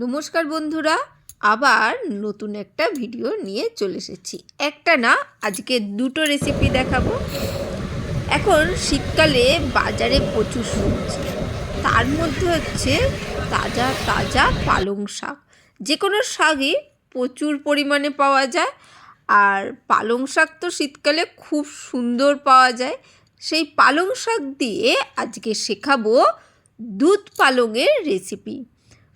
নমস্কার বন্ধুরা, আবার নতুন একটা ভিডিও নিয়ে চলে এসেছি। একটা না, আজকে দুটো রেসিপি দেখাবো। এখন শীতকালে বাজারে প্রচুর সবজি। তার মধ্যে হচ্ছে তাজা তাজা পালং শাক। যে কোনো শাকই প্রচুর পরিমাণে পাওয়া যায়। আর পালং শাক তো শীতকালে খুব সুন্দর পাওয়া যায়। সেই পালং শাক দিয়ে আজকে শেখাবো দুধ পালংয়ের রেসিপি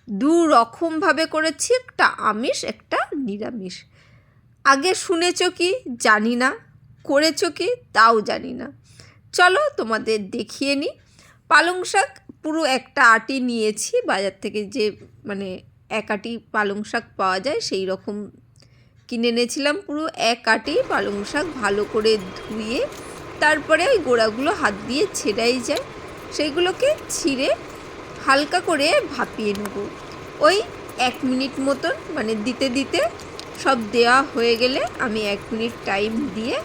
দু রকমভাবে করেছি, একটা আমিষ, একটা নিরামিষ। আগে শুনেছ কি, জানি না, করেছ কি, তাও জানি না। চলো তোমাদের দেখিয়ে নিই পালং শাক পুরো একটা আটি নিয়েছি, বাজার থেকে যে মানে এক আটি পালং শাক পাওয়া যায়, সেই রকম কিনে এনেছিলাম পুরো এক আটি পালং শাক ভালো করে ধুয়ে, তারপরে ওই গোড়াগুলো হাত দিয়ে ছেড়াই যায়। সেইগুলোকে ছিঁড়ে হালকা করে ভাপিয়ে নেব। ওই এক মিনিট মতন মানে দিতে দিতে সব দেওয়া হয়ে গেলে আমি এক মিনিট টাইম দিয়ে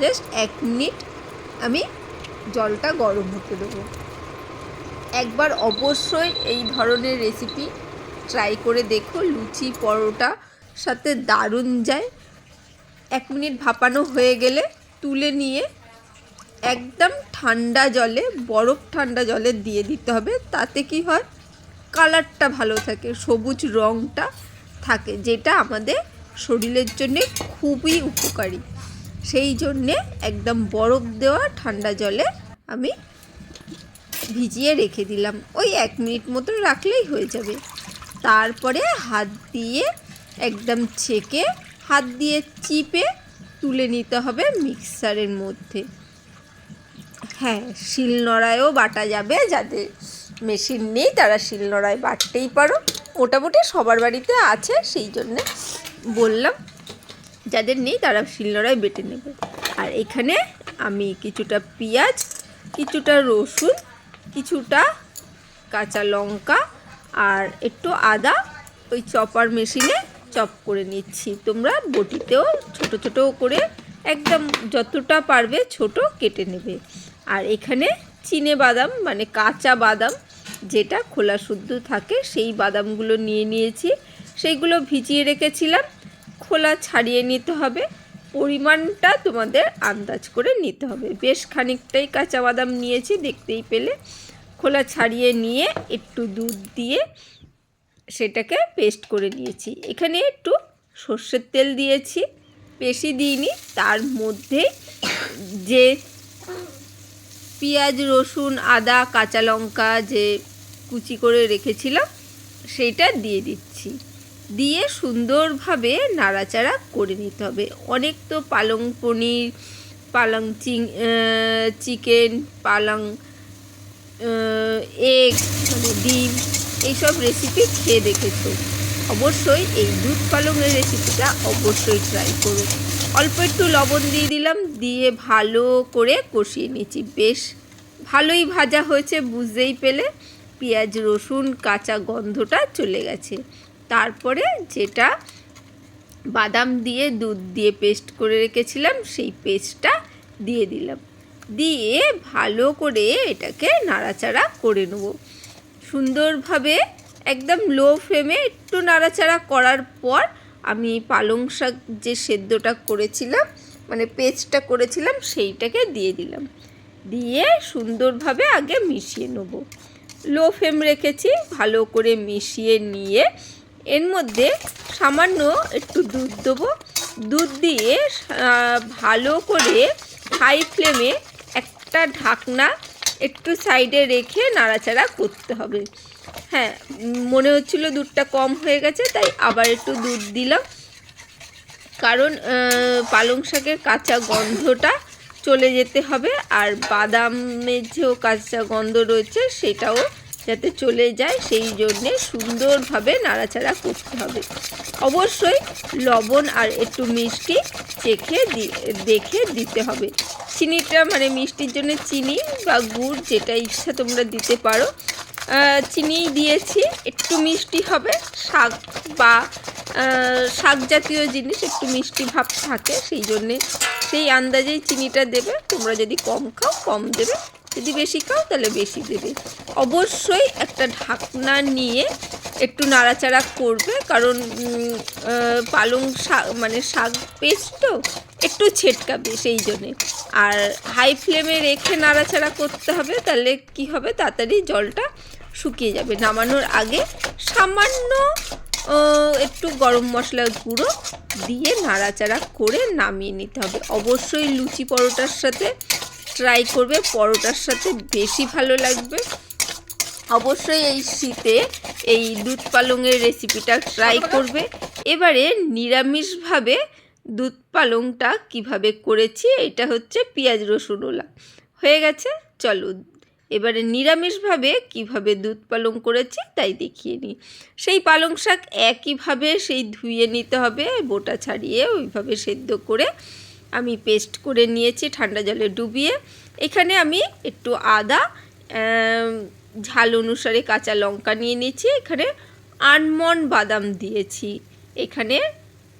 জাস্ট এক মিনিট আমি জলটা গরম হতে দেবো। একবার অবশ্যই এই ধরনের রেসিপি ট্রাই করে দেখো, লুচি, পরোটা সাথে দারুণ যায়। এক মিনিট ভাপানো হয়ে গেলে তুলে নিয়ে একদম ঠান্ডা জলে, বরফ ঠান্ডা জলে দিয়ে দিতে হবে। তাতে কি হয়? কালারটা ভালো থাকে, সবুজ রঙটা থাকে, যেটা আমাদের শরীরের জন্যে খুবই উপকারী। সেই জন্যে একদম বরফ দেওয়া ঠান্ডা জলে আমি ভিজিয়ে রেখে দিলাম। ওই এক মিনিট মতন রাখলেই হয়ে যাবে। তারপরে হাত দিয়ে একদম ছেঁকে, হাত দিয়ে চিপে তুলে নিতে হবে মিক্সারের মধ্যে। হ্যাঁ শিলনোড়ায়ও বাটা যাবে যাদের মেশিন নেই, তারা শিলনোড়ায় বাটতেই পারো। মোটামুটি সবার বাড়িতে আছে, সেই জন্যে বললাম, যাদের নেই তারা শিলনোড়ায় বেটে নেবে। আর এখানে আমি কিছুটা পেঁয়াজ, কিছুটা রসুন, কিছুটা কাঁচা লঙ্কা আর একটু আদা ওই চপার মেশিনে চপ করে নিচ্ছি। তোমরা বটিতেও ছোট ছোট করে একদম যতটা পারবে ছোট কেটে নেবে। আর এখানে চিনে বাদাম মানে কাঁচা বাদাম, যেটা খোলা শুদ্ধ থাকে, সেই বাদামগুলো নিয়ে নিয়েছি। সেইগুলো ভিজিয়ে রেখেছিলাম। খোলা ছাড়িয়ে নিতে হবে। পরিমাণটা তোমাদের আন্দাজ করে নিতে হবে। বেশ খানিকটাই কাঁচা বাদাম নিয়েছি, দেখতেই পেলে। খোলা ছাড়িয়ে নিয়ে একটু দুধ দিয়ে সেটাকে পেস্ট করে নিয়েছি। এখানে একটু সর্ষের তেল দিয়েছি। বেশি দিইনি, তার মধ্যে যে পেঁয়াজ, রসুন, আদা, কাঁচা লঙ্কা যে কুচি করে রেখেছিলাম, সেইটা দিয়ে দিচ্ছি। দিয়ে সুন্দরভাবে নাড়াচাড়া করে নিতে হবে। অনেক তো পালং পনির, পালং চিং চিকেন, পালং এগ মানে ডিম, এইসব রেসিপি খেয়ে দেখেছ। অবশ্যই এই দুধ পালংয়ের রেসিপিটা অবশ্যই ট্রাই করো। অল্প একটু লবণ দিয়ে দিলাম, দিয়ে ভালো করে কষিয়ে নিয়েছি। বেশ ভালোই ভাজা হয়েছে, বুঝতেই পেলে। পেঁয়াজ, রসুন, কাঁচা গন্ধটা চলে গেছে। তারপরে যেটা বাদাম দিয়ে দুধ দিয়ে পেস্ট করে রেখেছিলাম, সেই পেস্টটা দিয়ে দিলাম। দিয়ে ভালো করে এটাকে নাড়াচাড়া করে নেব। সুন্দরভাবে একদম লো ফ্লেমে একটু নাড়াচাড়া করার পর আমি পালং শাক যে সেদ্ধটা করেছিলাম মানে পেস্টটা করেছিলাম, সেইটাকে দিয়ে দিলাম। দিয়ে সুন্দরভাবে আগে মিশিয়ে নেব। লো ফ্লেম রেখেছি, ভালো করে মিশিয়ে নিয়ে এর মধ্যে সামান্য একটু দুধ দেবো। দুধ দিয়ে ভালো করে হাই ফ্লেমে একটা ঢাকনা একটু সাইডে রেখে নাড়াচাড়া করতে হবে। হ্যাঁ মনে হচ্ছিল দুধটা কম হয়ে গেছে, তাই আবার একটু দুধ দিলাম। কারণ পালং শাকের কাঁচা গন্ধটা চলে যেতে হবে, আর বাদামের যেও কাঁচা গন্ধ রয়েছে, সেটাও যাতে চলে যায়, সেই জন্যে সুন্দরভাবে নাড়াচাড়া করতে হবে। অবশ্যই লবণ আর একটু মিষ্টি চেখে দেখে দিতে হবে। চিনিটা মানে মিষ্টির জন্য চিনি বা গুড় যেটা ইচ্ছা তোমরা দিতে পারো। চিনি দিয়েছি, একটু মিষ্টি হবে, শাক বা শাক জাতীয় জিনিস একটু মিষ্টি ভাব থাকে, সেই জন্যে সেই আন্দাজেই চিনিটা দেবে। তোমরা যদি কম খাও, কম দেবে। যদি বেশি খাও, তাহলে বেশি দেবে। অবশ্যই একটা ঢাকনা নিয়ে একটু নাড়াচাড়া করবে, কারণ পালং শাক মানে শাক পেস্ট তো, একটু ছেটকাবে সেই জন্যে। আর হাই ফ্লেমে রেখে নাড়াচাড়া করতে হবে, তাহলে কি হবে? তাড়াতাড়ি জলটা শুকিয়ে যাবে। নামানোর আগে সামান্য একটু গরম মশলার গুঁড়ো দিয়ে নাড়াচাড়া করে নামিয়ে নিতে হবে। অবশ্যই লুচি পরোটার সাথে ট্রাই করবে, পরোটার সাথে বেশি ভালো লাগবে। অবশ্যই এই শীতে এই দুধ পালংয়ের রেসিপিটা ট্রাই করবে। এবারে নিরামিষভাবে দুধ পালংটা কীভাবে করেছি, এটা হচ্ছে পেঁয়াজ রসুনওলা হয়ে গেছে? চলো এবারে নিরামিষভাবে কীভাবে দুধ পালং করেছি তাই দেখিয়ে নিই। সেই পালং শাক একইভাবে সেই ধুয়ে নিতে হবে, বোটা ছাড়িয়ে ওইভাবে সেদ্ধ করে আমি পেস্ট করে নিয়েছি ঠান্ডা জলে ডুবিয়ে। এখানে আমি একটু আদা ঝাল অনুসারে কাঁচা লঙ্কা নিয়ে নিয়েছি, এখানে আনমন্ড বাদাম দিয়েছি, এখানে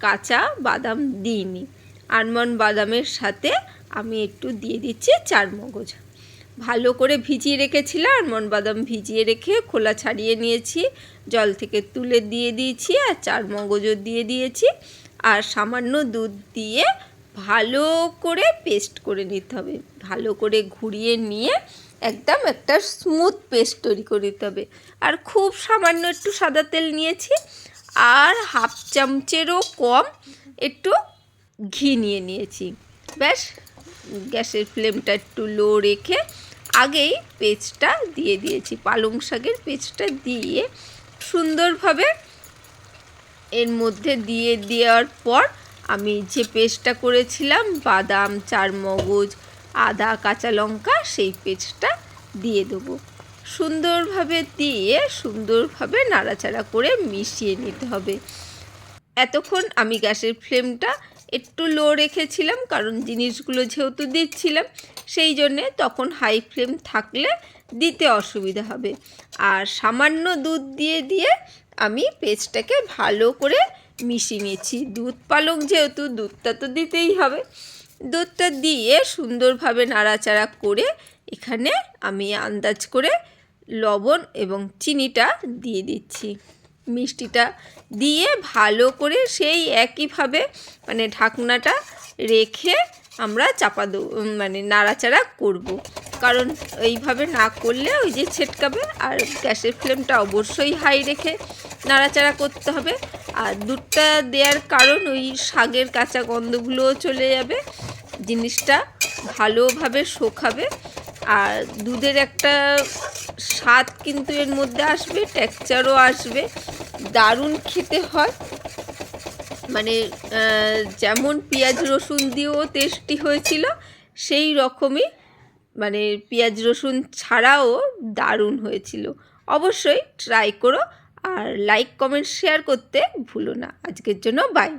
কাঁচা বাদাম দিইনি। আনমন্ড বাদামের সাথে আমি একটু দিয়ে দিচ্ছি চার মগজ ভালো করে ভিজিয়ে রেখেছিলাম আলমন্ড বাদাম ভিজিয়ে রেখে খোলা ছাড়িয়ে নিয়েছি। জল থেকে তুলে দিয়ে দিয়েছি আর চার মগজও দিয়ে দিয়েছি। আর সামান্য দুধ দিয়ে ভালো করে পেস্ট করে নিতে হবে। ভালো করে ঘুরিয়ে নিয়ে একদম একটা স্মুথ পেস্ট তৈরি করে নিতে হবে। আর খুব সামান্য একটু সাদা তেল নিয়েছি আর হাফ চামচেরও কম একটু ঘি নিয়ে নিয়েছি। ব্যাস গ্যাসের ফ্লেমটা একটু লো রেখে আগেই পেস্টটা দিয়ে দিয়েছি। পালং শাকের পেস্টটা দিয়ে সুন্দরভাবে এর মধ্যে দিয়ে দেওয়ার পর আমি যে পেস্টটা করেছিলাম, বাদাম, চারমগজ, আদা, কাঁচা লঙ্কা, সেই পেস্টটা দিয়ে দেবো। সুন্দরভাবে দিয়ে সুন্দরভাবে নাড়াচাড়া করে মিশিয়ে নিতে হবে। এতক্ষণ আমি গ্যাসের ফ্লেমটা একটু লো রেখেছিলাম, কারণ জিনিসগুলো যেহেতু দিচ্ছিলাম, সেই জন্যে তখন হাই ফ্লেম থাকলে দিতে অসুবিধা হবে। আর সামান্য দুধ দিয়ে দিয়ে আমি পেস্টটাকে ভালো করে মিশিয়ে নিয়েছি। দুধ পালক যেহেতু, দুধটা তো দিতেই হবে। দুধটা দিয়ে সুন্দরভাবে নাড়াচাড়া করে এখানে আমি আন্দাজ করে লবণ এবং চিনিটা দিয়ে দিচ্ছি। মিষ্টিটা দিয়ে ভালো করে সেই একইভাবে মানে ঢাকনাটা রেখে আমরা চাপা দেবো মানে নাড়াচাড়া করব। কারণ এইভাবে না করলে ওই যে ছেটকাবে আর গ্যাসের ফ্লেমটা অবশ্যই হাই রেখে নাড়াচাড়া করতে হবে। আর দুধটা দেওয়ার কারণ ওই শাকের কাঁচা গন্ধগুলোও চলে যাবে, জিনিসটা ভালোভাবে শোকাবে। আর দুধের একটা স্বাদ কিন্তু এর মধ্যে আসবে টেক্সচারও আসবে। দারুণ খেতে হয়। মানে যেমন পেঁয়াজ রসুন দিয়েও টেস্টি হয়েছিল, সেই রকমই মানে পেঁয়াজ রসুন ছাড়াও দারুণ হয়েছিল। অবশ্যই ট্রাই করো আর লাইক কমেন্ট শেয়ার করতে ভুলো না। আজকের জন্য বাই